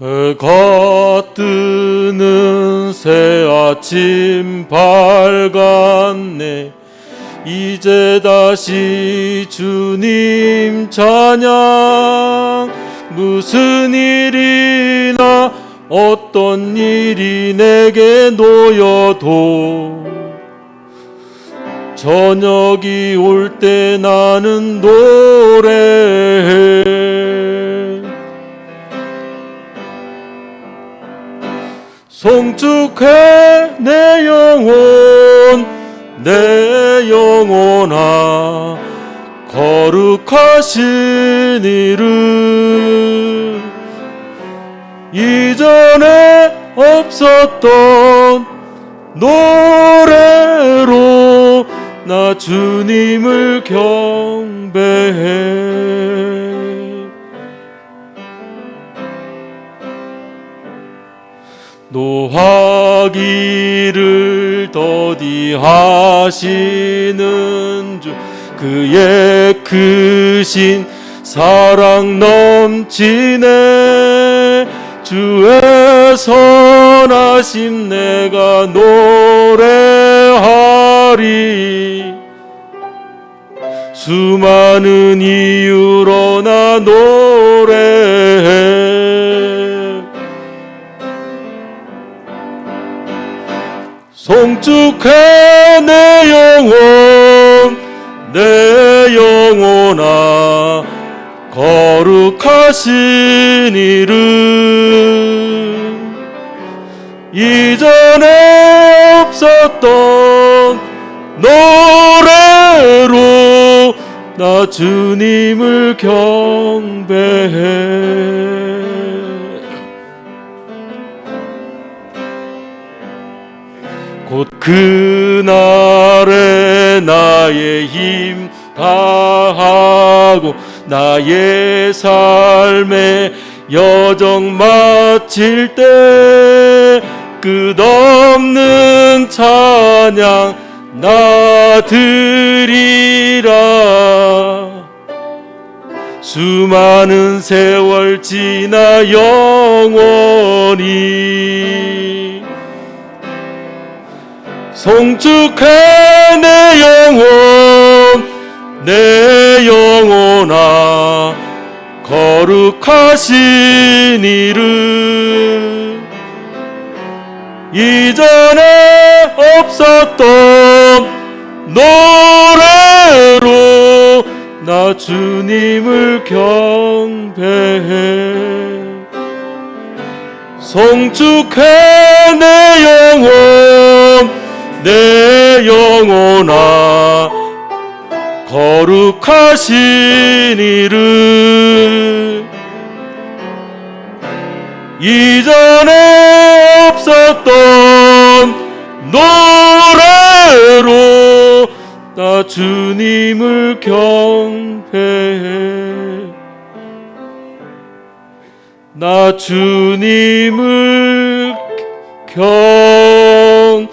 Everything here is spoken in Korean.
해가 뜨는 새 아침 밝았네. 이제 다시 주님 찬양. 무슨 일이나 어떤 일이 내게 놓여도 저녁이 올 때 나는 노래해 송축해 내 영혼 내 영혼아 거룩하신 이름. 이전에 없었던 노래로 나 주님을 경배해 노하기를 더디하시는 주 그의 크신 사랑 넘치네. 주의 선하심 내가 노래하리. 수많은 이유로 나 노래 송축해 내 영혼 내 영혼아 거룩하신 이름. 이전에 없었던 노래로 나 주님을 경배해 곧 그날에 나의 힘 다하고 나의 삶의 여정 마칠 때 끝없는 찬양 나 드리라. 수많은 세월 지나 영원히 송축해 내 영혼 내 영혼아 거룩하신 이름. 이전에 없었던 노래로 나 주님을 경배해. 송축해 내 영혼 내 영혼아 거룩하신 이름. 이전에 없었던 노래로 나 주님을 경배해. 나 주님을 경배해